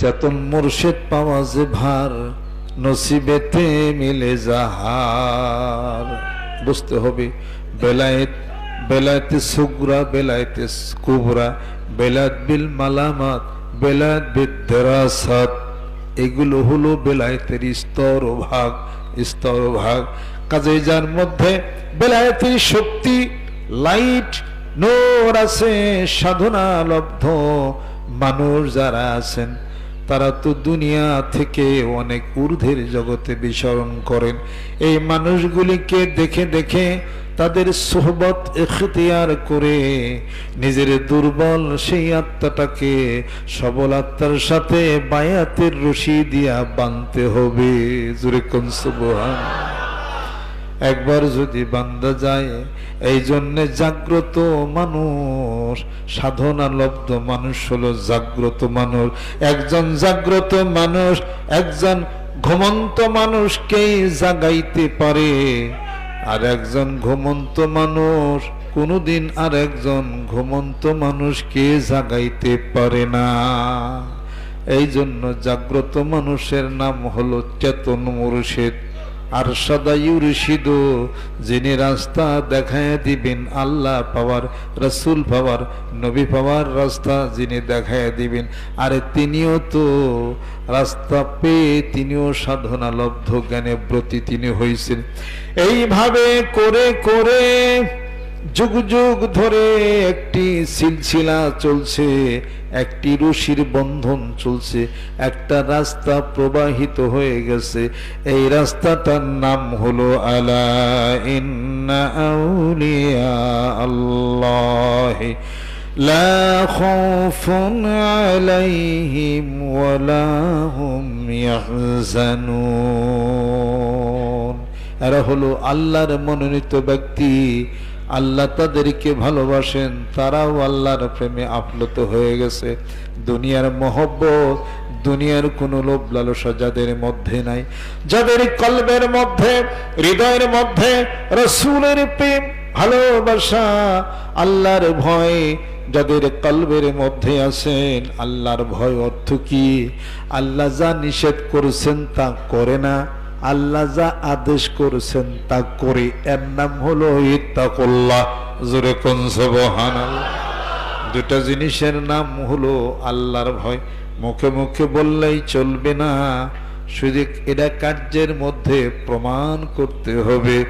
চেতন মুর্শেদ পাওয়া যে ভার, নসিবেতে মিলে যাহার। বুঝতে হবে, বেলায়েত, বেলায়েতে সুগরা, বেলায়েতে কুবরা, বেলায়েত বিল মালামাত, বেলায়েত বিদ্রাসাত এগুলো হলো বেলায়েতের স্তর ভাগ স্তর ভাগ। কাজে যার মধ্যে বেলায়েতের শক্তি, লাইট, নূর আছে, সাধনা লব্ধ, মানুষ যারা আছেন তারা তো দুনিয়া থেকে অনেক ঊর্ধ্বের জগতে বিচরণ করেন। এই মানুষগুলিকে দেখে দেখে তাদের সোহবত এখতিয়ার করে নিজের দুর্বল সেই আত্মাটাকে সবল আত্মার সাথে বায়াতের রশি দিয়া বানতে হবে। জুরে কনসুবহান একবার যদি বান্দা যায়, এই জন্যে জাগ্রত মানুষ, সাধনা লব্ধ মানুষ হলো জাগ্রত মানুষ। একজন জাগ্রত মানুষ, একজন ঘুমন্ত মানুষকেই জাগাইতে পারে। আর একজন ঘুমন্ত মানুষ, কোনোদিন আর একজন ঘুমন্ত মানুষকে জাগাইতে পারে না। এই জন্য জাগ্রত মানুষের নাম হলো চেতন মুর্শিদ। আর সদা ইউরশিদ, যিনি রাস্তা দেখায় দিবেন আল্লাহ পাওয়ার, রসুল পাওয়ার, নবী পাওয়ার রাস্তা যিনি দেখায় দিবেন। আরে তিনিও তো রাস্তা পেয়ে তিনিও সাধনা লব্ধ জ্ঞানে ব্রতী তিনি হয়েছেন এইভাবে করে করে যুগ যুগ ধরে একটি সিলসিলা চলছে, একটি রশির বন্ধন চলছে, একটা রাস্তা প্রবাহিত হয়ে গেছে। এই রাস্তাটার নাম হলো আলা আল্লাহ। লা খাউফুন ইয়াহজানুন। এরা হলো আল্লাহর মনোনীত ব্যক্তি। আল্লাহ তাদেরকে ভালোবাসেন, তারাও আল্লাহর প্রেমে আপ্লুত হয়ে গেছে। দুনিয়ার মহব্বত, দুনিয়ার কোনো লোভ লালসা যাদের মধ্যে নাই। যাদের কলবের মধ্যে, হৃদয়ের মধ্যে রসুলের প্রেম, ভালোবাসা, আল্লাহর ভয় যাদের কলবের মধ্যে আছেন, আল্লাহর ভয় অর্থ কি? আল্লাহ যা নিষেধ করেছেন তা করে না। আল্লাহ যা আদেশ করেছেন তা করে। এর নাম হলো দুটা জিনিসের নাম হলো আল্লাহর ভয়। মুখে মুখে বললেই চলবে না। শুধু এটা কার্যের মধ্যে প্রমাণ করতে হবে।